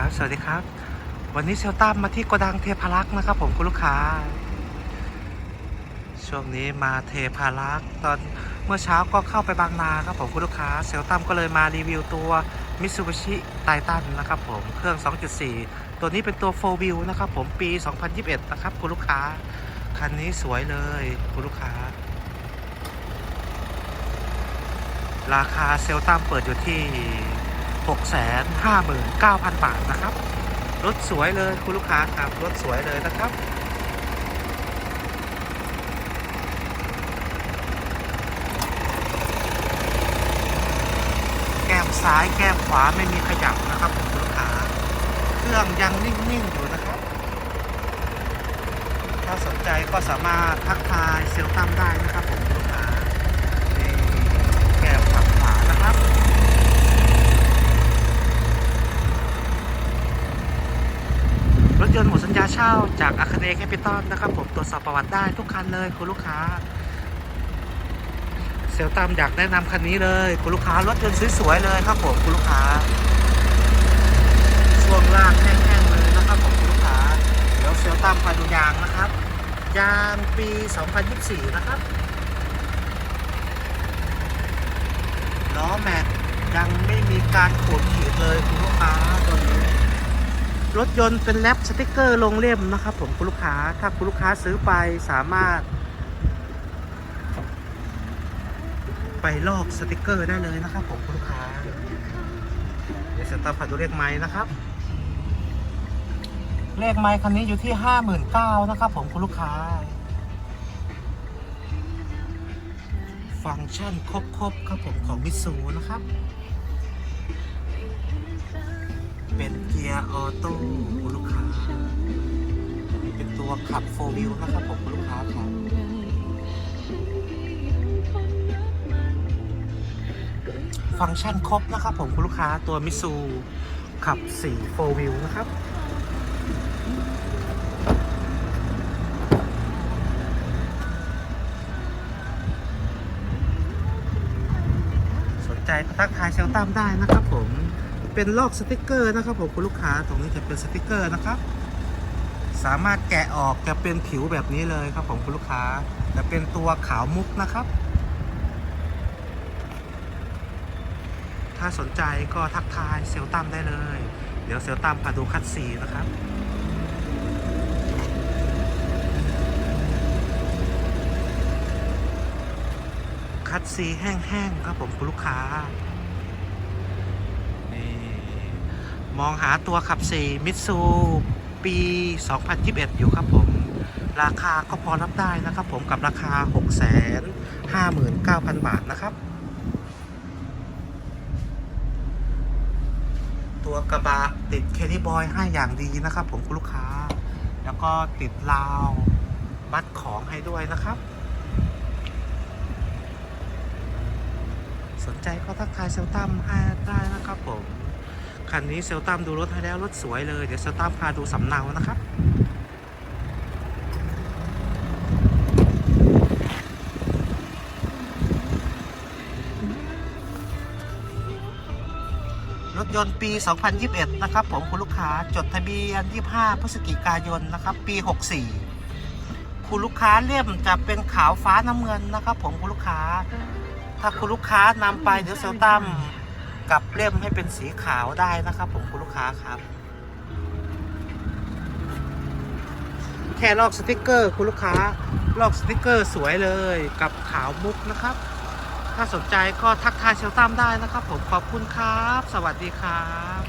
ครับ สวัสดีครับ วันนี้เซลตั้มมาที่โกดังเทพารักษ์นะครับ ผมคุณลูกค้า ช่วงนี้มาเทพารักษ์ตอนเมื่อเช้าก็เข้าไปบางนาครับผมคุณลูกค้าเซลตั้มก็เลยมารีวิวตัวมิ t ซูบิชิไททันนะครับผมเครื่อง 2.4 ตัวนี้เป็นตัว4 wheel นะครับผมปี 2021 นะครับคุณลูกค้า คันนี้สวยเลยคุณลูกค้า ราคาเซลตัมเปิดอยู่ที่ 659,000 บาทนะครับ รถสวยเลยคุณลูกค้าครับ รถสวยเลยนะครับ แก้มซ้ายแก้มขวาไม่มีขยับนะครับคุณลูกค้า เครื่องยังนิ่ง ๆ อยู่นะครับ ถ้าสนใจก็สามารถทักทายเซลตัมได้นะครับผมคุณลูกค้านี่แก้มฝั่งขวานะครับ รถยนต์หมด สัญญาเช่าจากอาคเนแคปิตอลนะครับ ผมตรวจสอบประวัติได้ทุกคันเลยคุณลูกค้า เซลตัมอยากแนะนำคันนี้เลย คุณลูกค้ารถยนต์สวยๆเลยครับผมคุณลูกค้า ช่วงล่างแห้งๆเลยนะครับผมคุณลูกค้า เดี๋ยวเซลตัมพาดูยางนะครับ ยางปี 2024 นะครับล้อแม็กยังไม่มีการขูดขีดเลยคุณลูกค้าตัวนี้ รถยนต์เป็นแรปสติกเกอร์ลงเล่มนะครับ ผมคุณลูกค้าถ้าคุณลูกค้าซื้อไปสามารถ ไปลอกสติกเกอร์ได้เลยนะครับ ผมคุณลูกค้าเดี๋ยวจะตามผ่านดูเลขไม้นะครับ เลขไม้คันนี้อยู่ที่ห้าหมื่นเก้านะครับ ผมคุณลูกค้า ฟังก์ชันครบๆครับผมของมิสูนะครับ ยร์ออโต้คุณลูกค้า เป็นตัวขับโฟวิวนะครับผมคุณลูกค้าครับฟังก์ชันครบนะครับผมคุณลูกค้าตัวมิซูขับ4 4 wheel นะครับสนใจก็ทักทายเซลตัมได้นะครับผม เป็นลอกสติกเกอร์นะครับผมคุณลูกค้าตรงนี้จะเป็นสติกเกอร์นะครับ สามารถแกะออกจะเป็นผิวแบบนี้เลยครับผมคุณลูกค้า จะเป็นตัวขาวมุกนะครับ ถ้าสนใจก็ทักทายเซลตัมได้เลย เดี๋ยวเซลตัมพาดูคัดสีนะครับคัดซีแห้งๆครับผมคุณลูกค้า นี่ มองหาตัวขับสีมิตซูปี 2021 อยู่ครับผม ราคาก็พอรับได้นะครับผมกับราคา 659,000 บาทนะครับ ตัวกระบะติดเคดีบอยให้อย่างดีนะครับผมคุณลูกค้า แล้วก็ติดราวมัดของให้ด้วยนะครับ สนใจก็ทักทายเซลตัมให้ได้นะครับผม คันนี้เซลตัมดูรถให้แล้วรถสวยเลย เดี๋ยวเซลตัมพาดูสำเนานะครับรถยนต์ปี 2021 นะครับ ผมคุณลูกค้าจดทะเบียน 25 พฤศจิกายนนะครับ ปี 64 คุณลูกค้าเล่มจะเป็นขาวฟ้าน้ำเงินนะครับ ผมคุณลูกค้า ถ้าคุณลูกค้านำไปเดี๋ยวเซลตัม กลับเล่มให้เป็นสีขาวได้นะครับ ผมคุณลูกค้าครับ แค่ลอกสติกเกอร์คุณลูกค้าลอกสติกเกอร์สวยเลยกับขาวมุกนะครับ ถ้าสนใจก็ทักทายเชลตัมได้นะครับ ผมขอบคุณครับ สวัสดีครับ